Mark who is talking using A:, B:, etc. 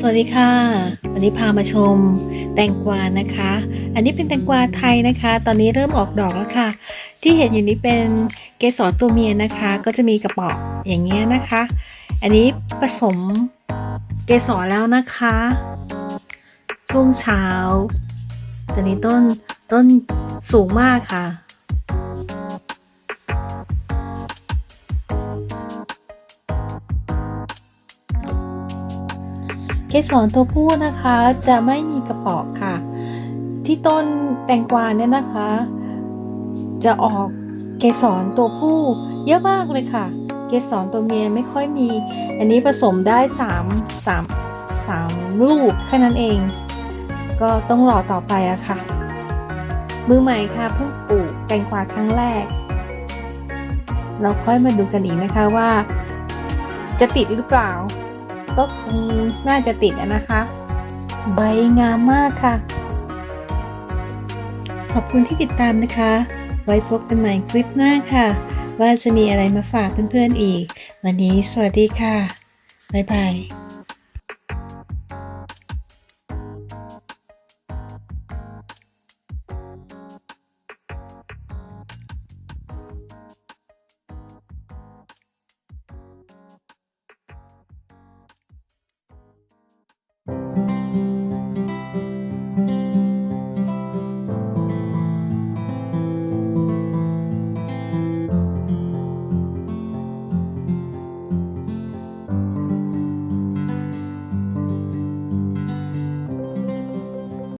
A: สวัสดีค่ะ วันนี้พามาชมแตงกวานะคะ อันนี้เป็นแตงกวาไทยนะคะ ตอนนี้เริ่มออกดอกแล้วค่ะ ที่เห็นอยู่นี้เป็นเกสรตัวเมียนะคะ ก็จะมีกระป๋ออย่างเงี้ยนะคะ อันนี้ผสมเกสรแล้วนะคะ ช่วงเช้า ตอนนี้ต้นต้นสูงมากค่ะ สรตัวผู้นะคะจะไม่มีกระปอกค่ะ ที่ต้นแตงกวาเนี่ยนะคะ จะออกเกสรตัวผู้เยอะมากเลยค่ะ เกสรตัวเมียไม่ค่อยมี อันนี้ผสมได้3 3 3ลูกแค่นั้นเอง ก็ต้องรอต่อไปอะค่ะ มือใหม่ค่ะเพิ่งปลูกแตงกวาครั้งแรก เราค่อยมาดูกันอีกนะคะว่า จะติดหรือเปล่า ก็คงน่าจะติดนะคะ ใบงามมากค่ะ ขอบคุณที่ติดตามนะคะ ไว้พบกันใหม่คลิปหน้าค่ะ ว่าจะมีอะไรมาฝากเพื่อนๆอีก วันนี้สวัสดีค่ะ บ๊ายบาย